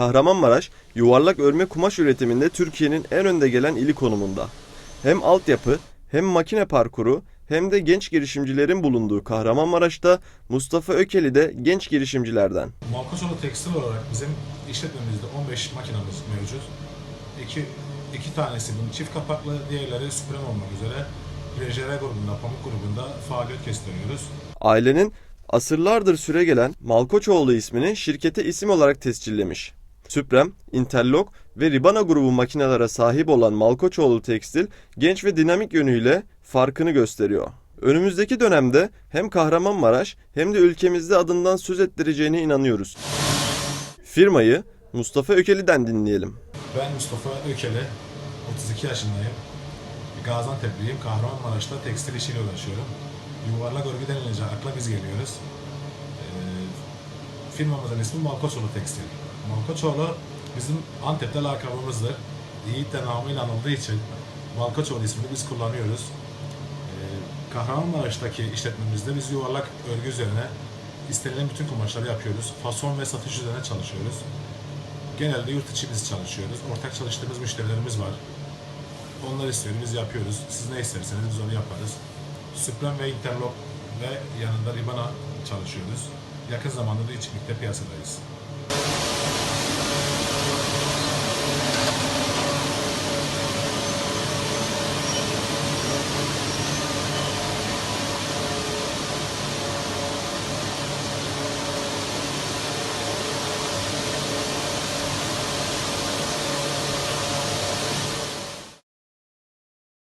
Kahramanmaraş, yuvarlak örme kumaş üretiminde Türkiye'nin en önde gelen ili konumunda. Hem altyapı, hem makine parkuru, hem de genç girişimcilerin bulunduğu Kahramanmaraş'ta Mustafa Ökeli de genç girişimcilerden. Malkoçoğlu Tekstil olarak bizim işletmemizde 15 makinamız mevcut. İki, iki tanesi bunun çift kapaklı, diğerleri süpürem olmak üzere PJR grubunda, pamuk grubunda faaliyet gösteriyoruz. Ailenin asırlardır süregelen Malkoçoğlu ismini şirkete isim olarak tescillemiş. Süprem, Interlock ve Ribana grubu makinelere sahip olan Malkoçoğlu Tekstil genç ve dinamik yönüyle farkını gösteriyor. Önümüzdeki dönemde hem Kahramanmaraş hem de ülkemizde adından söz ettireceğine inanıyoruz. Firmayı Mustafa Ökeli'den dinleyelim. Ben Mustafa Ökeli, 32 yaşındayım. Gaziantep'liyim. Kahramanmaraş'ta tekstil işiyle uğraşıyorum. Yuvarlak örgü denilince akla biz geliyoruz. Ee, firmamızın ismi Malkoçoğlu Tekstil. Malkoçoğlu bizim Antep'te lakabımızdır. Yiğit de namıyla anıldığı için Malkoçoğlu ismini biz kullanıyoruz. Ee, Kahramanmaraş'taki işletmemizde biz yuvarlak örgü üzerine istenilen bütün kumaşları yapıyoruz. Fason ve satış üzerine çalışıyoruz. Genelde yurt içi biz çalışıyoruz. Ortak çalıştığımız müşterilerimiz var. Onlar istiyor, biz yapıyoruz. Siz ne isterseniz biz onu yaparız. Süprem ve Interlock ve yanında Ribana çalışıyoruz. Yakın zamanda da içlikte piyasadayız.